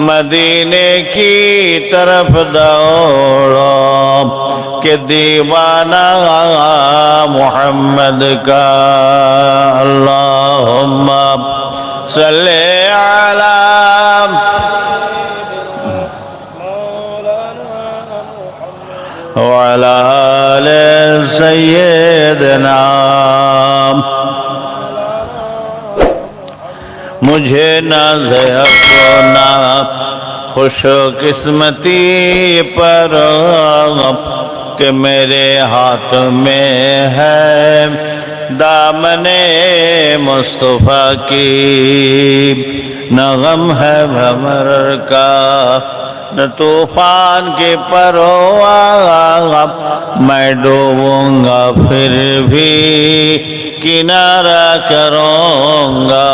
مدینے کی طرف دوڑو کہ دیوانہ محمد کا اللہم صلی علی وعلى آل سیدنا مجھے نہ ضیا ہونا خوش قسمتی پر کہ میرے ہاتھ میں ہے۔ دامن مصطفیٰ کی نہ غم ہے بھمر کا، نہ طوفان کے پروا میں ڈوبوں گا پھر بھی۔ কিনারা করোঙ্গা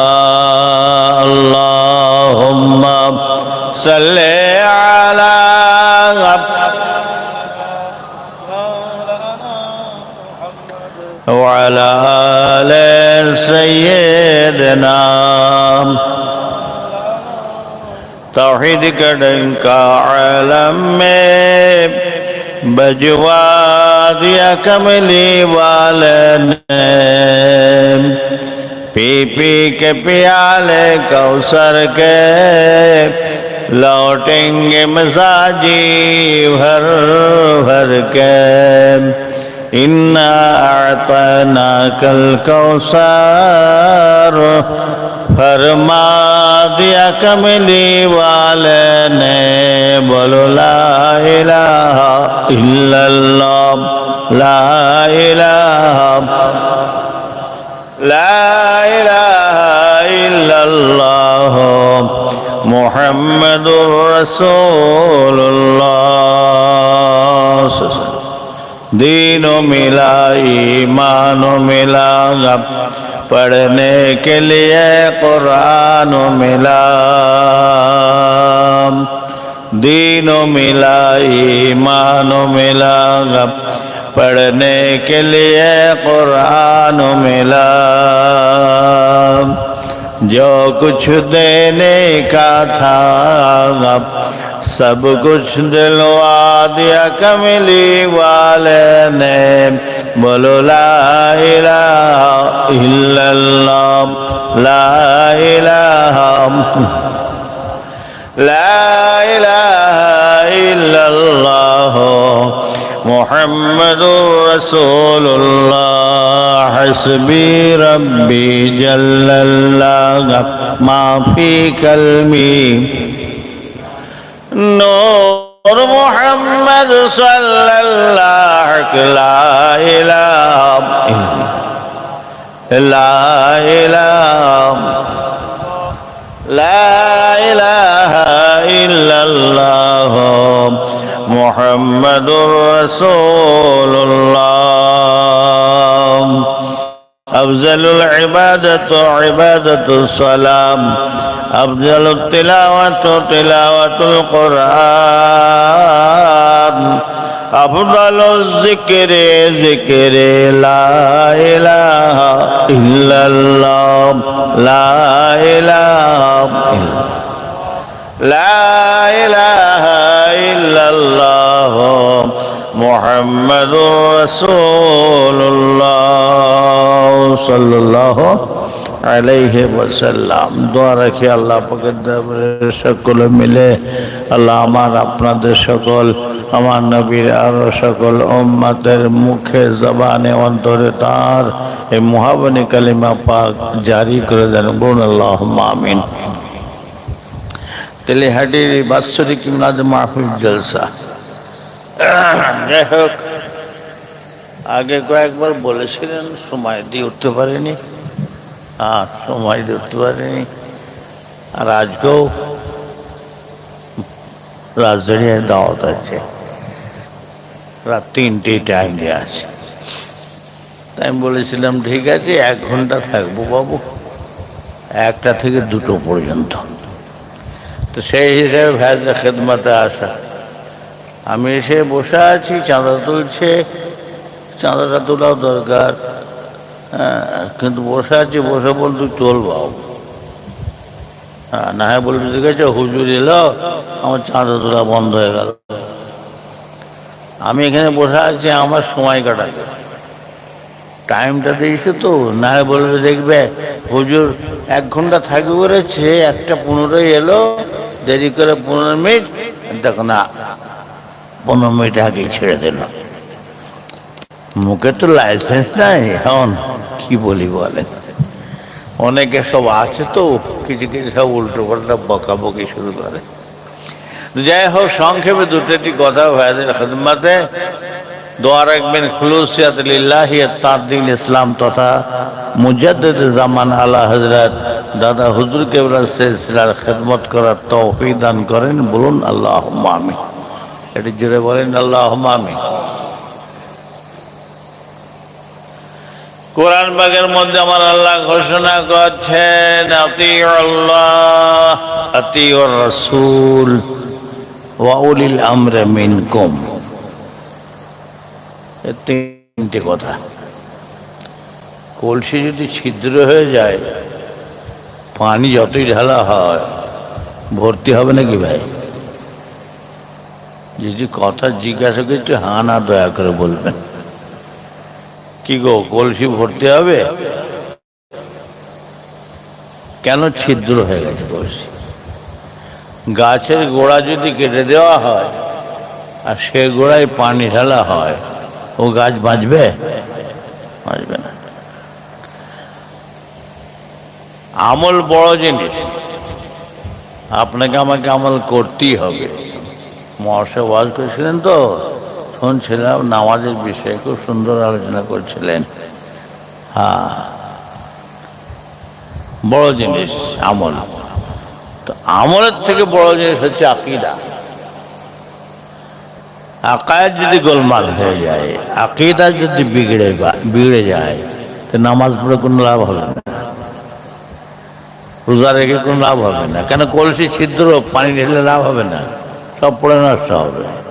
আল্লাহুম্মা সাল্লি আলা وعلى آل سيدنا توحید کا ڈنکا عالم میں بجوا دیا کملی والن۔ پی پی کے پیالے کوثر کے لوٹیں گے مزاجی بھر بھر کے۔ انا اعطنا کل کوثر फरमा दिया कमली वाले ने बोलो ला इलाहा इल्लल्लाह ला इलाहा ला इलाहा इल्लल्लाह मुहम्मदुर रसूलुल्लाह दीनो मिला پڑھنے کے لیے قرآن ملا۔ دین و ملا ایمان و ملا۔ گب پڑھنے کے لیے قرآن و ملا۔ جو کچھ دینے کا تھا گب سب کچھ دلوا دیا کملی والے نے۔ বলো ইল্লাল্লাহ ইল্লাল্লাহ মোহাম্মদুর রসুল্লাহ হাসবি রব্বি জল্লাল্লাহ মাফি কলমি নো نور محمد صلى الله عليه وسلم. لا إله لا إله إلا الله. محمد رسول الله. أفضل العبادة عبادة السلام. أفضل التلاوة تلاوة القرآن أفضل الذكر ذكر لا إله إلا الله لا إله إلا لا إله إلا الله محمد رسول الله صلى الله আলাইহি ওয়াসাল্লাম। দোয়া রাখি আল্লাহ পাকের সকলে মিলে। আল্লাহ আমার আপনাদের সকল, আমার নবীর আরও সকল উম্মাতের মুখে, জবানে, অন্তরে তার এই মুহাবনী কালিমা পাক জারি করে দেন। বলুন আল্লাহ আমিন। তেলেহাটির বাৎসরিক ইমনাদ মাহফিল জলসা। যাই হোক, আগে কয়েকবার বলেছিলেন, সময় দিয়ে উঠতে পারেনি। আর সময় ধরতে পারিনি। আর আজকেও রাজধানীর দাওয়াত আছে। রাত তিনটে টাইম দেওয়া আছে। তাই আমি বলেছিলাম, ঠিক আছে, এক ঘণ্টা থাকব বাবু। একটা থেকে দুটো পর্যন্ত। তো সেই হিসাবে ভ্যাজা খেদমাতে আসা। আমি এসে বসে আছি, চাঁদা তুলছে। চাঁদাটা তোলাও দরকার। কিন্তু বসে আছি, বসে বলতে চল বাবু। হ্যাঁ না হয় বলবে দেখেছ হুজুর এলো, আমার চাঁদা তোলা বন্ধ হয়ে গেল। আমি এখানে বসে আছি, আমার সময় কাটাতে। টাইমটা দিয়েছে তো না হয় বলবে, দেখবে, হুজুর এক ঘণ্টা থাকবে বলেছে একটা পনেরোই এলো, দেরি করে পনেরো মিনিট, দেখো না, পনেরো মিনিট আগেই ছেড়ে দিল। মুখে তো লাইসেন্স নাই, এখন কি বলি বলেন? অনেকে সব আছে তো, কিছু কিছু সব উল্টো পাল্টা বকাবকি শুরু করে। যাই হোক, সংক্ষেপে দুটোটি কথা ভাইদের খেদমাতে। দোয়া রাখবেন খুলুসিয়াত লিল্লাহি তার দিন ইসলাম তথা মুজাদ্দিদ জামান আলা হজরত দাদা হুজুর কেবরা সিলসিলার খেদমত করার তৌফিক দান করেন, বলুন আল্লাহ আমি এটি জুড়ে বলেন আল্লাহ আমি কোরআন বাগের মধ্যে আমার আল্লাহ ঘোষণা করছেন আতি রসুল ওয়াউলিল আমরে মিনকুম। তিনটে কথা। কলসি যদি ছিদ্র হয়ে যায়, পানি যতই ঢালা হয়, ভর্তি হবে নাকি ভাই? যদি কথা জিজ্ঞাসা করি একটু হা না দয়া করে বলবেন। কি গো, কলসি ভর্তি হবে? কেন ছিদ্র হয়ে গেছে কলসি? গাছের গোড়া যদি কেটে দেওয়া হয়, আর সে গোড়ায় পানি ঢালা হয়, ও গাছ বাঁচবে? বাঁচবে না। আমল বড় জিনিস। আপনাকে আমাকে আমল করতেই হবে। মহাশয় ওয়াজ করেছিলেন তো? শুনছিলাম নামাজের বিষয়ে খুব সুন্দর আলোচনা করছিলেন। হ্যাঁ। বড় জিনিস, আমল। তো আমলের থেকে বড় জিনিস হচ্ছে আকিদা। আকায় যদি গোলমাল হয়ে যায়, আকিদা যদি বিগড়ে বিগড়ে যায়, তো নামাজ পড়ে কোনো লাভ হবে না। রোজা রেখে কোনো লাভ হবে না। কেন কলসি ছিদ্র, পানি ঢেলে লাভ হবে না। সব পড়ে নষ্ট হবে।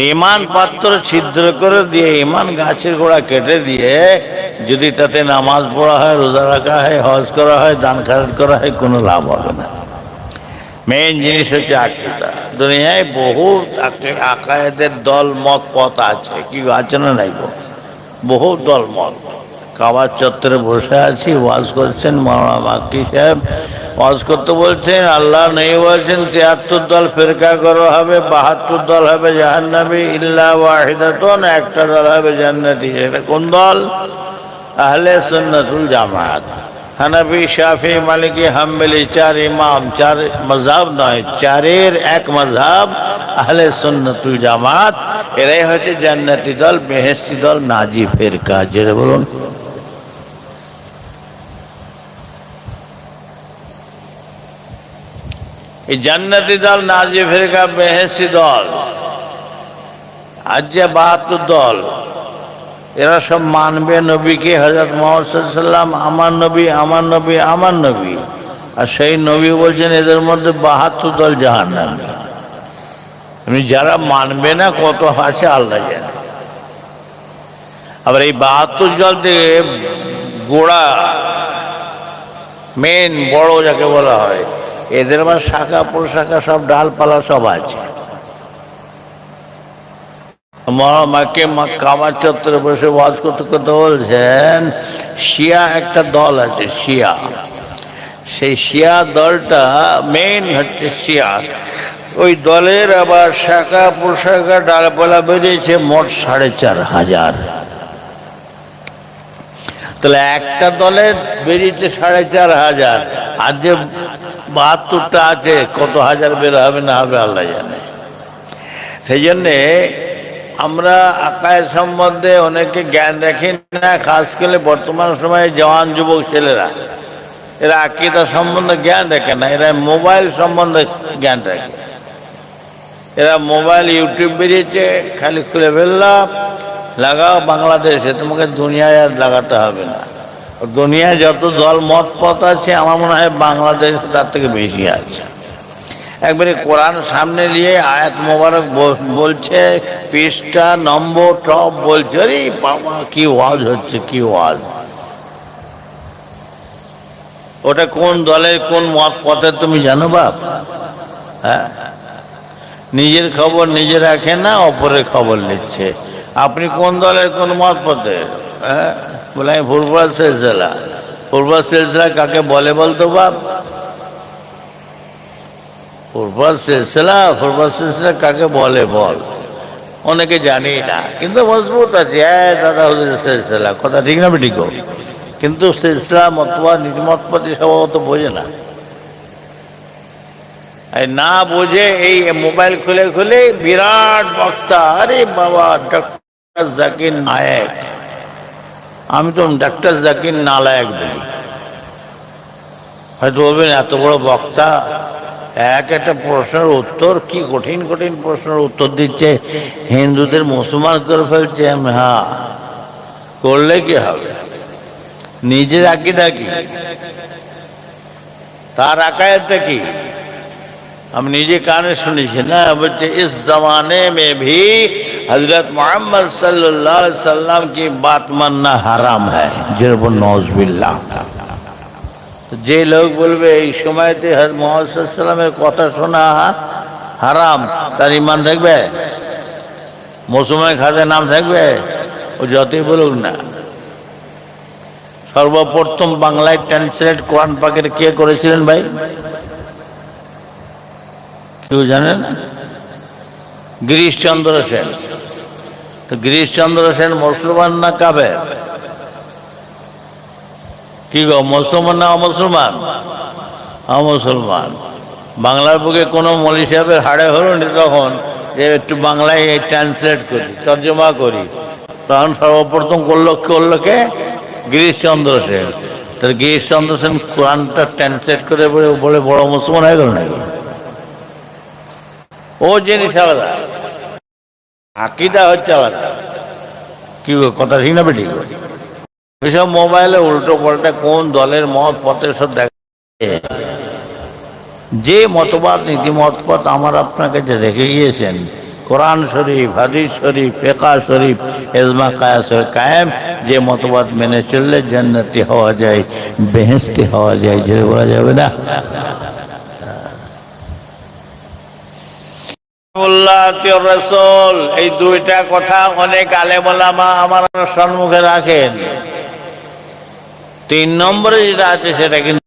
ইমান পাত্র ছিদ্র করে দিয়ে ইমান গাছের গোড়া কেটে দিয়ে যদি তাতে নামাজ পড়া হয়, রোজা রাখা হয়, হজ করা হয়, দান খারাজ করা হয়, কোনো লাভ হবে না। মেইন জিনিস হচ্ছে আকিদা। দুনিয়ায় বহু আকে- আকায়েদের দল মত পথ আছে। কি আছে না নাই বহু দল মত কাবার চত্বরে বসে আছি, ওয়াজ করছেন মাওলানা মাক্কি সাহেব। ওয়াজ করতে বলছেন, আল্লাহ নেই বলছেন, তিয়াত্তর দল ফেরকা করা হবে, বাহাত্তর দল হবে জাহান্নাবি ইল্লা ওয়াহিদাতন, একটা দল হবে জান্নাতি। এটা কোন দল? আহলে সুন্নাতুল জামাত। হানাফি, শাফি, মালিকি, হাম্বেলি, চার ইমাম, চার মজাব নয়, চারের এক মজাব আহলে সুন্নাতুল জামাত। এরাই হচ্ছে জান্নাতি দল বেহেসি দল নাজি ফেরকা। যেটা বলুন। এই জান্নাতি দল নাজি ফেরকা বেহেসি দল যে বাহাত্তর দল, এরা সব মানবে নবীকে হজরত মোহাম্মদাল্লাম আমার নবী আমার নবী আমার নবী। আর সেই নবী বলছেন, এদের মধ্যে বাহাত্তর দল জাহান নামে যারা মানবে না, কত আছে আল্লাহ জানে। আবার এই বাহাত্তর জল থেকে গোড়া মেন বড় যাকে বলা হয় এদের আবার শাখা, প্রশাখা, সব ডালপালা সব আছে। মাকে কামার চত্বরে বসে ওয়াজ করতে করতে বলছেন, শিয়া একটা দল আছে, শিয়া। সেই শিয়া দলটা মেইন হচ্ছে শিয়া। ওই দলের আবার শাখা, প্রশাখা, ডালপালা বেরিয়েছে মোট সাড়ে চার হাজার। তাহলে একটা দলের বেরিয়েছে সাড়ে চার হাজার। আর যে বাহাত্তরটা আছে, কত হাজার বের হবে না হবে আল্লাহ জানে। সেই জন্যে আমরা আকায় সম্বন্ধে অনেকে জ্ঞান রাখি না, খাস করে বর্তমান সময়ে জওয়ান যুবক ছেলেরা। এরা আকিদা সম্বন্ধে জ্ঞান রাখে না, এরা মোবাইল সম্বন্ধে জ্ঞান রাখে। এরা মোবাইল, ইউটিউব বেরিয়েছে, খালি খুলে ফেললাম, লাগাও বাংলাদেশে, তোমাকে দুনিয়ায় আর লাগাতে হবে না। দুনিয়ায় যত দল মত পথ আছে, আমার মনে হয় বাংলাদেশ তার থেকে বেশি আছে। একবারে কোরআন সামনে নিয়ে আয়াত মোবারক বলছে, পৃষ্ঠা, নম্বর, টপ বলছে, আরে বাবা, কি ওয়াজ হচ্ছে, কি ওয়াজ? ওটা কোন দলের কোন মত পথে তুমি জানো বাপ? হ্যাঁ? নিজের খবর নিজে রাখে না, অপরের খবর নিচ্ছে। আপনি কোন দলের কোন মত পথে হ্যাঁ? বলে, আমি ফুটবল সিলসিলা। ফুটবল সিলসিলা কাকে বলে বলতো বাপ? ফুটবল সিলসিলা ফুটবল সিলসিলা কাকে বলে বল? অনেকে জানি না, কিন্তু মজবুত আছে। হ্যাঁ দাদা, হুজুর, সিলসিলা। কথা ঠিক না বেটিক কিন্তু সিলসিলা মতবা নীতিমতপতি স্বভাবত বোঝে না। না বুঝে এই মোবাইল খুলে খুলে বিরাট বক্তা, আরে বাবা, ডক্টর জাকির নায়ক। আমি তো ডাক্তার জাকির নালায়ক বলি। হয়তো বলবেন, এত বড় বক্তা, এক একটা প্রশ্নের উত্তর, কি কঠিন কঠিন প্রশ্নের উত্তর দিচ্ছে? হিন্দুদের মুসলমান করে ফেলছে, আমি হ্যাঁ করলে কি হবে? নিজের আঁকি কি? তার আকায়তটা কি? আমি নিজে কানে শুনেছি না, বলছে, ইস জমানে মে ভি हजरत मोहम्मद सल्लल्लाहु अलैहि वसल्लम की बात मानना हराम है जरब नौजबिल्ला তো যে লোক বলবে এই সময়তে মোহাম্মদের কথা শোনা হারাম তার ইমান থাকবে মৌসুমে খাদের নাম থাকবে ও যতই বলুক না সর্বপ্রথম বাংলায় ট্রান্সলেট কোরআন পাকের কে করেছিলেন ভাই কেউ জানে না গিরিশচন্দ্র সেন তো গিরিশচন্দ্র সেন মুসলমান না কাবে কি গো, মুসলমান না অমুসলমান? অমুসলমান। বাংলার বুকে কোনো মলি সাহেবের হাড়ে হলো নি তখন, যে একটু বাংলায় ট্রান্সলেট করি, তর্জমা করি। তখন সর্বপ্রথম করল করল কে? গিরিশচন্দ্র সেন। তার গিরিশচন্দ্র সেন কোরআনটা ট্রান্সলেট করে বলে বলে বড় মুসলমান হয়ে গেল নাকি? ও জিনিস আলাদা। আকিদা হচ্ছে আলাদা কি কথা ঠিক না বেটি? এসব মোবাইলে উল্টো পাল্টা কোন দলের মত পথে সব দেখা যে মতবাদ নীতিমতপথ আমার আপনার কাছে রেখে গিয়েছেন, কোরআন শরীফ, হাদিস শরীফ ফেকা শরীফ এজমা কায়াস কায়েম, যে মতবাদ মেনে চললে জান্নাতি হওয়া যায় বেহেস্তি হওয়া যায় যে বলা যাবে না? এই দুইটা কথা অনেক আলেমা আমার সম্মুখে রাখেন। তিন নম্বরে যেটা আছে সেটা কিন্তু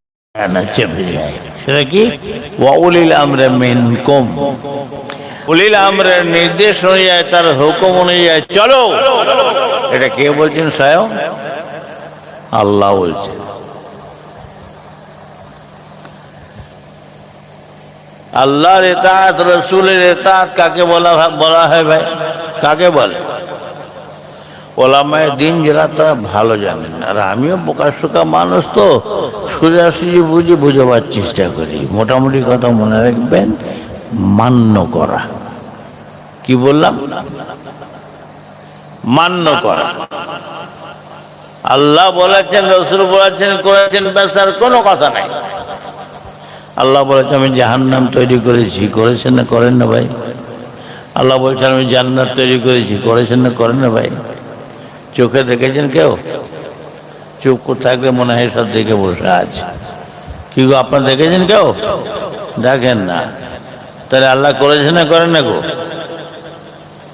চেপে যায়। নির্দেশ অনুযায়ী, তার হুকুম অনুযায়ী চলো। এটা কে বলছেন স্বয়ং? আল্লাহ বলছেন। আল্লাহর এতাত, রসুলের এতাত কাকে বলা বলা হয় ভাই? কাকে বলে? ওলামায় দিন যারা, তারা ভালো জানেন। আর আমিও বোকাশোকা মানুষ তো সোজাসুজি বুঝে বোঝাবার চেষ্টা করি। মোটামুটি কথা মনে রাখবেন, মান্য করা। কি বললাম? মান্য করা। আল্লাহ বলেছেন, রসুল বলেছেন, করেছেন বেসার কোনো কথা নাই। আল্লাহ বলেছে, আমি জাহান্নাম তৈরি করেছি। করেছেন না করেন না ভাই? আল্লাহ বলছেন, আমি জান্নাত তৈরি করেছি। করেছেন না করেন না ভাই? চোখে দেখেছেন কেউ? করে থাকলে মনে হয় সব দেখে বসে আছে। কি গো, আপনার দেখেছেন কেউ? দেখেন না। তাহলে আল্লাহ করেছেন না করেন না গো?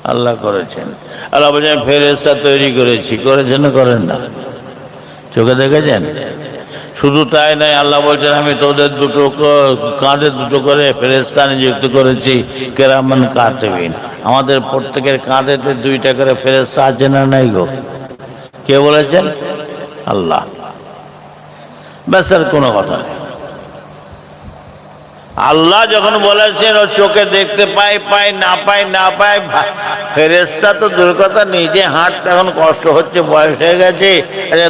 আল্লাহ করেছেন। আল্লাহ বলছেন ফেরেস্তা তৈরি করেছি। করেছেন না করেন না? চোখে দেখেছেন? শুধু তাই নয়, আল্লাহ বলছেন, আমি তোদের দুটো কাঁধে দুটো করে ফেরেস্তা নিযুক্ত করেছি, কেরামন কাতেবিন। আমাদের প্রত্যেকের কাঁধেতে দুইটা করে ফেরেস্তা আছে না নাই গো? কে বলেছেন? আল্লাহ। ব্যাস, আর কোনো কথা নেই। আল্লাহ যখন বলেছেন, ও চোখে দেখতে পাই পাই, না পাই, না ভা- ফেরেস্তা তো দূর কথা, নিজে হাঁটতে এখন কষ্ট হচ্ছে, বয়স হয়ে গেছে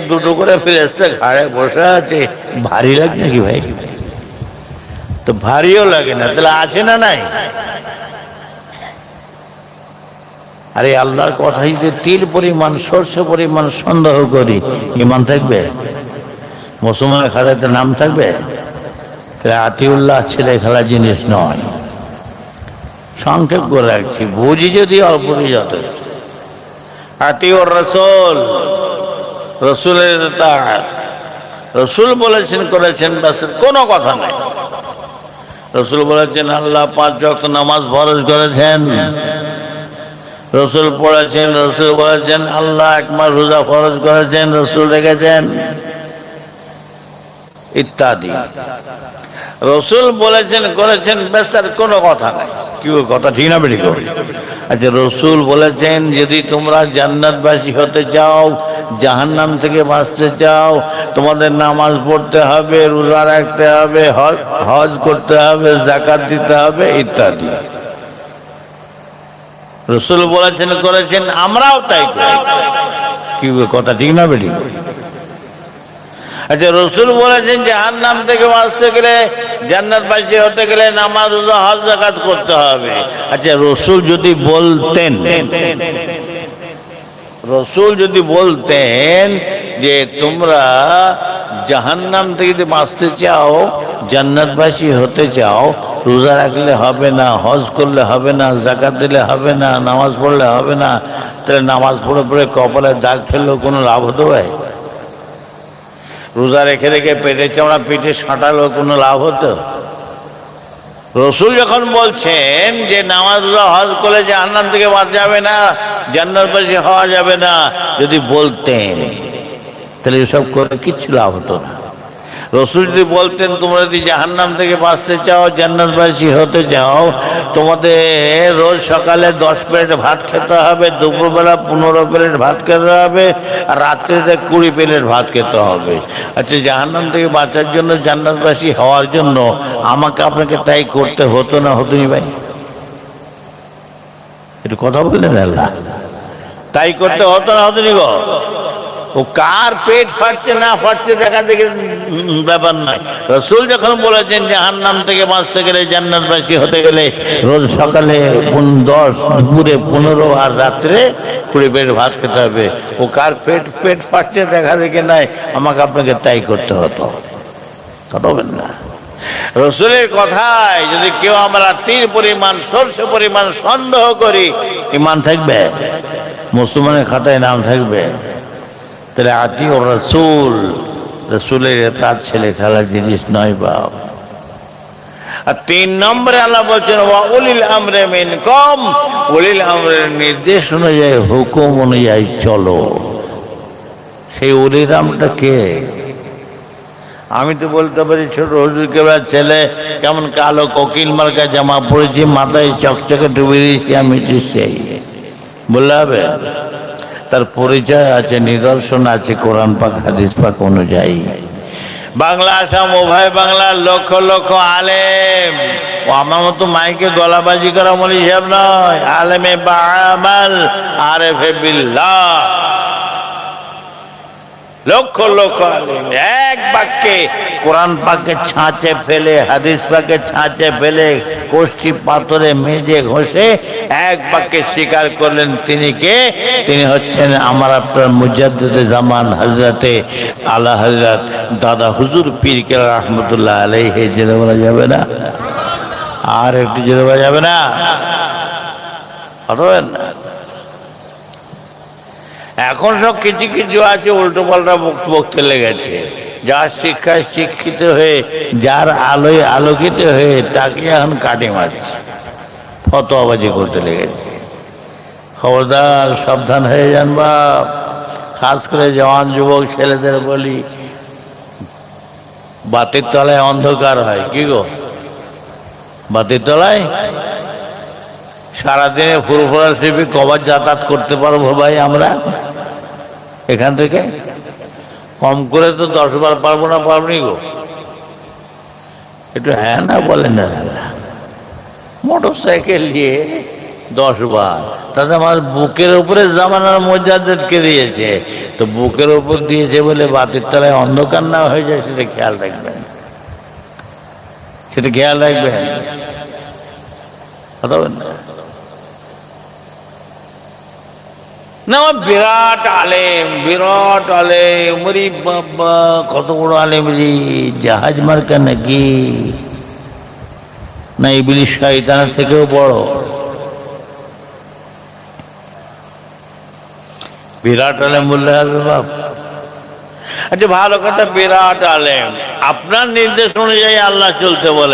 দুটো করে ফেরেস্তা ঘাড়ে বসে আছে। ভারী লাগে নাকি ভাই? তো ভারীও লাগে না, তাহলে আছে না নাই? আরে আল্লাহর কথা যদি তিল পরিমাণ, সর্ষে পরিমাণ সন্দেহ করি, ইমান থাকবে? মুসলমানের খাতাতে নাম থাকবে? তাহলে আতিউল্লাহ ছেলে খেলা জিনিস নয়। সংক্ষেপ করে রাখছি, বুঝি যদি অল্পই যথেষ্ট। আতিউর রসুল, রসুলের তার রসুল বলেছেন, করেছেন, ব্যাস, কোনো কথা নাই। রসুল বলেছেন, আল্লাহ পাঁচ ওয়াক্ত নামাজ ফরজ করেছেন। রসুল পড়েছেন, রসুল বলেছেন, আল্লাহ এক মাস রোজা ফরজ করেছেন, রসুল রেখেছেন। ইত্যাদি। রসুল বলেছেন, করেছেন বেশ আর কোনো কথা নাই। কি কথা ঠিক না বেরিয়ে আচ্ছা রসুল বলেছেন, যদি তোমরা জান্নাতবাসী হতে চাও, জাহান্নাম থেকে বাঁচতে চাও, তোমাদের নামাজ পড়তে হবে, রোজা রাখতে হবে, হজ- করতে হবে জাকাত দিতে হবে, ইত্যাদি। রসুল বলেছেন, করেছেন, আমরাও তাই কি কথা ঠিক না বেরিয়ে আচ্ছা রসুল বলেছেন যে হার নাম থেকে বাঁচতে গেলে জান্নাত জান্নাতবাসী হতে গেলে নামাজ, রোজা, হজ, জাকাত করতে হবে। আচ্ছা রসুল যদি বলতেন, রসুল যদি বলতেন যে, তোমরা জাহান্নাম থেকে যদি বাঁচতে চাও, জান্নাতবাসী হতে চাও, রোজা রাখলে হবে না, হজ করলে হবে না, জাকাত দিলে হবে না, নামাজ পড়লে হবে না, তাহলে নামাজ পড়ে পড়ে কপালে দাগ ফেললেও কোনো লাভ হতে হয় রোজা রেখে রেখে পেটে চামড়া পেটে সাঁটালো কোনো লাভ হতো? রসুল যখন বলছেন যে নামাজ রোজা, হজ করলে যে আন্নাম থেকে বাদ যাবে না, জান্নার পাশে হওয়া যাবে না, যদি বলতেন, তাহলে এসব করে কিচ্ছু লাভ হতো না। রসুল যদি বলতেন, তোমরা যদি জাহান্নাম থেকে বাঁচতে চাও, জান্নাতবাসী হতে চাও, তোমাদের রোজ সকালে দশ প্লেট ভাত খেতে হবে, দুপুরবেলা পনেরো প্লেট ভাত খেতে হবে, আর রাত্রিতে কুড়ি প্লেট ভাত খেতে হবে। আচ্ছা জাহান্নাম থেকে বাঁচার জন্য, জান্নাতবাসী হওয়ার জন্য আমাকে আপনাকে তাই করতে হতো না হতোনি ভাই? একটু কথা বললেন আল্লাহ। তাই করতে হতো না হতোনি গো? ও কার পেট ফাটছে না ফাটছে দেখা দেখে ব্যাপার নয়। রসুল যখন বলেছেন জাহান্নাম থেকে বাঁচতে গেলে জান্নাতবাসী হতে গেলে রোজ সকালে দশ, দুপুরে পনেরো আর রাত্রে কুড়ি পেট ভাত খেতে হবে। ও কার পেট পেট ফাটছে দেখা দেখে নাই, আমাকে আপনাকে তাই করতে হতো। কথা না। রসুলের কথায় যদি কেউ আমরা তীর পরিমাণ, সর্ষে পরিমাণ সন্দেহ করি ইমান থাকবে? মুসলমানের খাতায় নাম থাকবে? তাহলে আতি ও রসুল, রসুলের তার ছেলে খেলার জিনিস নয় বাপ। আর তিন নম্বরে আল্লাহ বলছেন উলিল আমরে মিন কম উলিল আমরের নির্দেশ অনুযায়ী, হুকুম অনুযায়ী চলো। সেই উলিল আমটা কে? আমি তো বলতে পারি, ছোট হুজুর ছেলে, কেমন কালো কোকিল মার্কা জামা পড়েছি মাথায় চকচকে ডুবে দিয়েছি, আমি সেই। বললে হবে? তার পরিচয় আছে, নিদর্শন আছে, কোরআন পাক, হাদিস পাক অনুযায়ী। বাংলা আসাম, উভয় বাংলার লক্ষ লক্ষ আলেম। ও আমার মতো মাইকে গলাবাজি করা মনে হিসাব নয়, আলেমে বা আমাল আরেফে বিল্লাহ। লক্ষ লক্ষ। আলেম এক বাক্যে কোরআন পাকে ছাঁচে ফেলে, হাদিস পাকে ছাঁচে ফেলে কোষ্ঠী পাথরে মেজে ঘষে এক বাক্যে স্বীকার করলেন তিনি কে? তিনি হচ্ছেন আমার আপনার মুজাদ্দে জামান হজরতে আল্লাহ হজরত দাদা হুজুর পীর কে রহমতুল্লাহ আলাইহে। জেলে বলা যাবে না? আর একটু জেনে বলা যাবে না? না এখন সব কিছু কিছু আছে উল্টো পাল্টা বক্তব্য লেগেছে। যার শিক্ষায় শিক্ষিত হয়ে, যার আলোয় আলোকিত হয়ে, তাকে এখন কাটে মারছে। ফতোয়াবাজি করতে লেগেছে। খবরদার, সাবধান হয়ে যান বা খাস করে জওয়ান যুবক ছেলেদের বলি, বাতির তলায় অন্ধকার হয়। কি গো? বাতির তলায়? সারাদিনে ফুরফুরা শিল্পী কবার যাতায়াত করতে পারব ভাই আমরা? এখান থেকে? কম করে তো দশ বার পারব না পারবনি গো। একটু হ্যাঁ না বলেন না মোটর সাইকেল নিয়ে দশ বার। তাতে আমার বুকের উপরে জামানার মর্যাদাকে দিয়েছে। তো বুকের উপর দিয়েছে বলে বাতির তলায় অন্ধকার না হয়ে যায়, সেটা খেয়াল রাখবেন। সেটা খেয়াল রাখবেন। না? না বিরাট আলেম বিরাট আলেম। বাবা, কত বড় আলেম রে। জাহাজ মার্কা নাকি? না থেকেও বড়। বিরাট আলেম বললে হবে বাপ। আচ্ছা ভালো কথা, বিরাট আলেম। আপনার নির্দেশ অনুযায়ী আল্লাহ চলতে বলে।